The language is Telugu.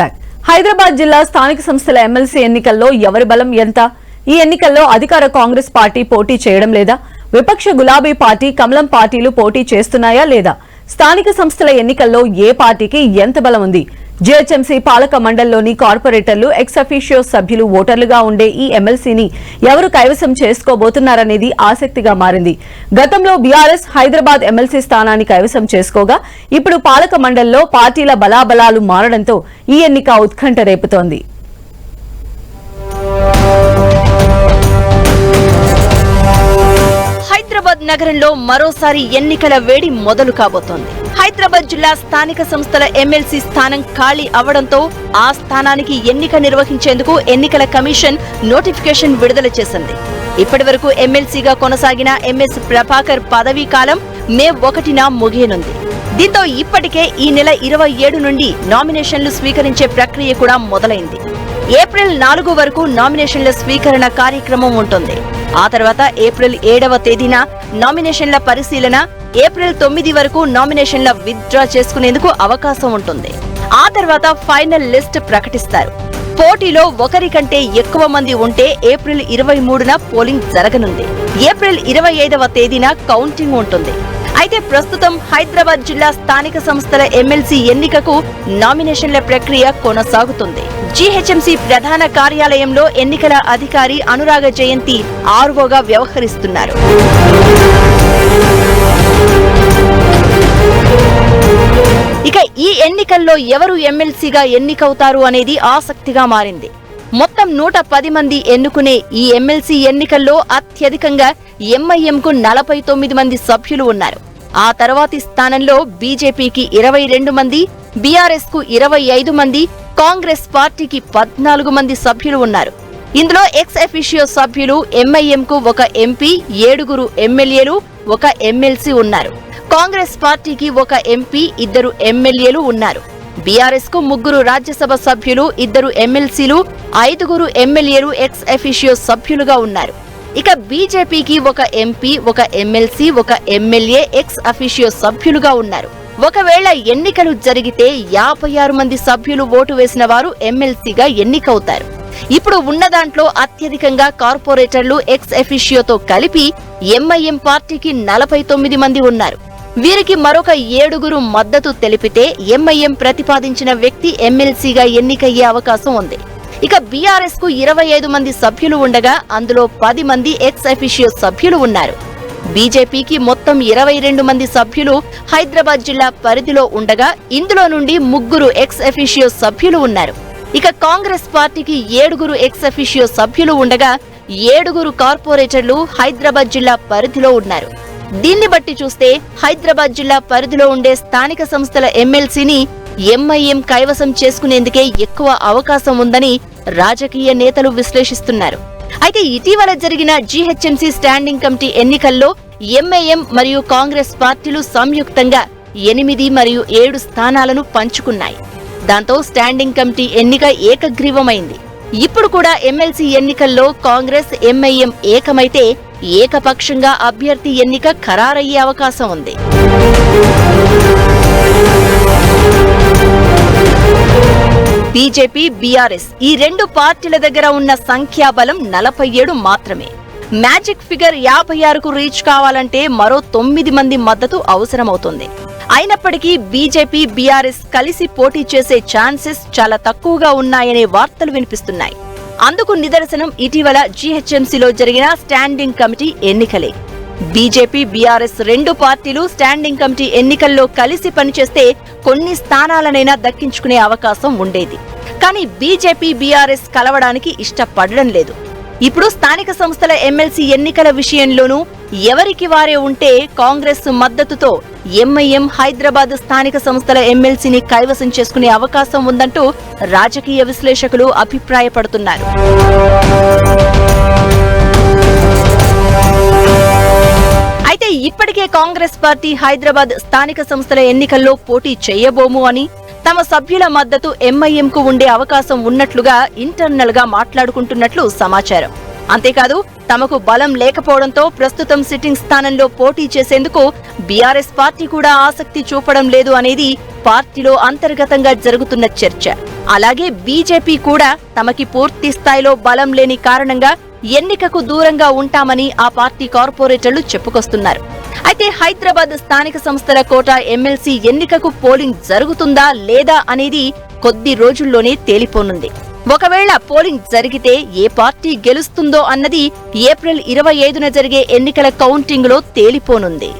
బ్యాక్ హైదరాబాద్ జిల్లా స్థానిక సంస్థల ఎమ్మెల్సీ ఎన్నికల్లో ఎవరి బలం ఎంత? ఈ ఎన్నికల్లో అధికార కాంగ్రెస్ పార్టీ పోటీ చేయడం లేదా? విపక్ష గులాబీ పార్టీ కమలం పార్టీలు పోటీ చేస్తున్నాయా లేదా? స్థానిక సంస్థల ఎన్నికల్లో ఏ పార్టీకి ఎంత బలం ఉంది? జీహెచ్ఎంసీ పాలక మండలిలోని కార్పొరేటర్లు ఎక్స్అఫీషియో సభ్యులు ఓటర్లుగా ఉండే ఈ ఎమ్మెల్సీని ఎవరు కైవసం చేసుకోబోతున్నారనేది ఆసక్తిగా మారింది. గతంలో బీఆర్ఎస్ హైదరాబాద్ ఎమ్మెల్సీ స్థానాన్ని కైవసం చేసుకోగా ఇప్పుడు పాలక మండలిలో పార్టీల బలాబలాలు మారడంతో ఈ ఎన్నిక ఉత్కంఠ రేపుతోంది. హైదరాబాద్ నగరంలో మరోసారి ఎన్నికల వేడి మొదలు కాబోతోంది. హైదరాబాద్ జిల్లా స్థానిక సంస్థల ఎమ్మెల్సీ స్థానం ఖాళీ అవడంతో ఆ స్థానానికి ఎన్నిక నిర్వహించేందుకు ఎన్నికల కమిషన్ నోటిఫికేషన్ విడుదల చేసింది. ఇప్పటి వరకు ఎమ్మెల్సీగా కొనసాగిన ఎంఎస్ ప్రభాకర్ పదవీ కాలం మే ఒకటిన ముగియనుంది. దీంతో ఇప్పటికే ఈ నెల ఇరవై ఏడు నుండి నామినేషన్లు స్వీకరించే ప్రక్రియ కూడా మొదలైంది. ఏప్రిల్ నాలుగు వరకు నామినేషన్ల స్వీకరణ కార్యక్రమం ఉంటుంది. ఆ తర్వాత ఏప్రిల్ ఏడవ తేదీన నామినేషన్ల పరిశీలన ఏప్రిల్ తొమ్మిది వరకు నామినేషన్ల విత్డ్రా చేసుకునేందుకు అవకాశం ఉంటుంది. ఆ తర్వాత ఫైనల్ లిస్ట్ ప్రకటిస్తారు. పోటీలో ఒకరికంటే ఎక్కువ మంది ఉంటే ఏప్రిల్ ఇరవై మూడున పోలింగ్ జరగనుంది. ఏప్రిల్ ఇరవై ఐదవ తేదీన కౌంటింగ్ ఉంటుంది. అయితే ప్రస్తుతం హైదరాబాద్ జిల్లా స్థానిక సంస్థల ఎమ్మెల్సీ ఎన్నికకు నామినేషన్ల ప్రక్రియ కొనసాగుతుంది. జీహెచ్ఎంసీ ప్రధాన కార్యాలయంలో ఎన్నికల అధికారి అనురాగ జయంతి ఆర్వోగా వ్యవహరిస్తున్నారు. ఇక ఈ ఎన్నికల్లో ఎవరు ఎమ్మెల్సీగా ఎన్నికవుతారు అనేది ఆసక్తిగా మారింది. మొత్తం నూట పది మంది ఎన్నుకునే ఈ ఎమ్మెల్సీ ఎన్నికల్లో అత్యధికంగా ఎంఐఎంకు నలభై తొమ్మిది మంది సభ్యులు ఉన్నారు. ఆ తర్వాతి స్థానంలో బీజేపీకి ఇరవై రెండు మంది బీఆర్ఎస్కు ఇరవై ఐదు మంది కాంగ్రెస్ పార్టీకి పద్నాలుగు మంది సభ్యులు ఉన్నారు. ఇందులో ఎక్స్ ఎఫిషియో సభ్యులు ఎంఐఎంకు ఒక ఎంపీ ఏడుగురు ఎమ్మెల్యేలు ఒక ఎమ్మెల్సీ ఉన్నారు. కాంగ్రెస్ పార్టీకి ఒక ఎంపీ ఇద్దరు ఎమ్మెల్యేలు ఉన్నారు. బీఆర్ఎస్కు ముగ్గురు రాజ్యసభ సభ్యులు ఇద్దరు ఎమ్మెల్సీలు ఐదుగురు ఎమ్మెల్యేలు ఎక్స్ ఎఫిషియో సభ్యులుగా ఉన్నారు. ఇక బీజేపీకి ఒక ఎంపీ ఒక ఎమ్మెల్సీ ఒక ఎమ్మెల్యే ఎక్స్ అఫిషియో సభ్యులుగా ఉన్నారు. ఒకవేళ ఎన్నికలు జరిగితే యాభై ఆరు మంది సభ్యులు ఓటు వేసిన వారు ఎమ్మెల్సీగా ఎన్నికవుతారు. ఇప్పుడు ఉన్న దాంట్లో అత్యధికంగా కార్పొరేటర్లు ఎక్స్ ఎఫిషియోతో కలిపి ఎంఐఎం పార్టీకి నలభై తొమ్మిది మంది ఉన్నారు. వీరికి మరొక ఏడుగురు మద్దతు తెలిపితే ఎంఐఎం ప్రతిపాదించిన వ్యక్తి ఎమ్మెల్సీగా ఎన్నికయ్యే అవకాశం ఉంది. ఇక బీఆర్ఎస్కు ఇరవై ఐదు మంది సభ్యులు ఉండగా అందులో పది మంది ఎక్స్ అఫిషియో సభ్యులు ఉన్నారు. బీజేపీకి మొత్తం ఇరవై రెండు మంది సభ్యులు హైదరాబాద్ జిల్లా పరిధిలో ఉండగా ఇందులో నుండి ముగ్గురు ఎక్స్ అఫిషియో సభ్యులు ఉన్నారు. ఇక కాంగ్రెస్ పార్టీకి ఏడుగురు ఎక్స్ అఫిషియో సభ్యులు ఉండగా ఏడుగురు కార్పొరేటర్లు హైదరాబాద్ జిల్లా పరిధిలో ఉన్నారు. దీన్ని బట్టి చూస్తే హైదరాబాద్ జిల్లా పరిధిలో ఉండే స్థానిక సంస్థల ఎమ్మెల్సీని ఎంఐఎం కైవసం చేసుకునేందుకే ఎక్కువ అవకాశం ఉందని రాజకీయ నేతలు విశ్లేషిస్తున్నారు. అయితే ఇటీవల జరిగిన జీహెచ్ఎంసీ స్టాండింగ్ కమిటీ ఎన్నికల్లో ఎంఐఎం మరియు కాంగ్రెస్ పార్టీలు సంయుక్తంగా ఎనిమిది మరియు ఏడు స్థానాలను పంచుకున్నాయి. దాంతో స్టాండింగ్ కమిటీ ఎన్నిక ఏకగ్రీవమైంది. ఇప్పుడు కూడా ఎమ్మెల్సీ ఎన్నికల్లో కాంగ్రెస్ ఎంఐఎం ఏకమైతే ఏకపక్షంగా అభ్యర్థి ఎన్నిక ఖరారయ్యే అవకాశం ఉంది. బీజేపీ బీఆర్ఎస్ ఈ రెండు పార్టీల దగ్గర ఉన్న సంఖ్యాబలం నలభై ఏడు మాత్రమే. మ్యాజిక్ ఫిగర్ యాభై ఆరుకు రీచ్ కావాలంటే మరో తొమ్మిది మంది మద్దతు అవసరమవుతుంది. అయినప్పటికీ బీజేపీ బీఆర్ఎస్ కలిసి పోటీ చేసే ఛాన్సెస్ చాలా తక్కువగా ఉన్నాయనే వార్తలు వినిపిస్తున్నాయి. అందుకు నిదర్శనం ఇటీవల జీహెచ్ఎంసీలో జరిగిన స్టాండింగ్ కమిటీ ఎన్నికలే. బీజేపీ బీఆర్ఎస్ రెండు పార్టీలు స్టాండింగ్ కమిటీ ఎన్నికల్లో కలిసి పనిచేస్తే కొన్ని స్థానాలనైనా దక్కించుకునే అవకాశం ఉండేది. కానీ బీజేపీ బీఆర్ఎస్ కలవడానికి ఇష్టపడడం లేదు. ఇప్పుడు స్థానిక సంస్థల ఎమ్మెల్సీ ఎన్నికల విషయంలోనూ ఎవరికి వారే ఉంటే కాంగ్రెస్ మద్దతుతో ఎంఐఎం హైదరాబాద్ స్థానిక సంస్థల ఎమ్మెల్సీని కైవసం చేసుకునే అవకాశం ఉందంటూ రాజకీయ విశ్లేషకులు అభిప్రాయపడుతున్నారు. ఇప్పటికే కాంగ్రెస్ పార్టీ హైదరాబాద్ స్థానిక సంస్థల ఎన్నికల్లో పోటీ చేయబోము అని తమ సభ్యుల మద్దతు ఎంఐఎంకు ఉండే అవకాశం ఉన్నట్లుగా ఇంటర్నల్గా మాట్లాడుకుంటున్నట్లు సమాచారం. అంతేకాదు తమకు బలం లేకపోవడంతో ప్రస్తుతం సిట్టింగ్ స్థానంలో పోటీ చేసేందుకు బీఆర్ఎస్ పార్టీ కూడా ఆసక్తి చూపడం లేదు అనేది పార్టీలో అంతర్గతంగా జరుగుతున్న చర్చ. అలాగే బీజేపీ కూడా తమకి పూర్తి స్థాయిలో బలం లేని కారణంగా ఎన్నికకు దూరంగా ఉంటామని ఆ పార్టీ కార్పొరేటర్లు చెప్పుకొస్తున్నారు. అయితే హైదరాబాద్ స్థానిక సంస్థల కోట ఎమ్మెల్సీ ఎన్నికకు పోలింగ్ జరుగుతుందా లేదా అనేది కొద్ది రోజుల్లోనే తేలిపోనుంది. ఒకవేళ పోలింగ్ జరిగితే ఏ పార్టీ గెలుస్తుందో అన్నది ఏప్రిల్ ఇరవై ఐదున జరిగే ఎన్నికల కౌంటింగ్లో తేలిపోనుంది.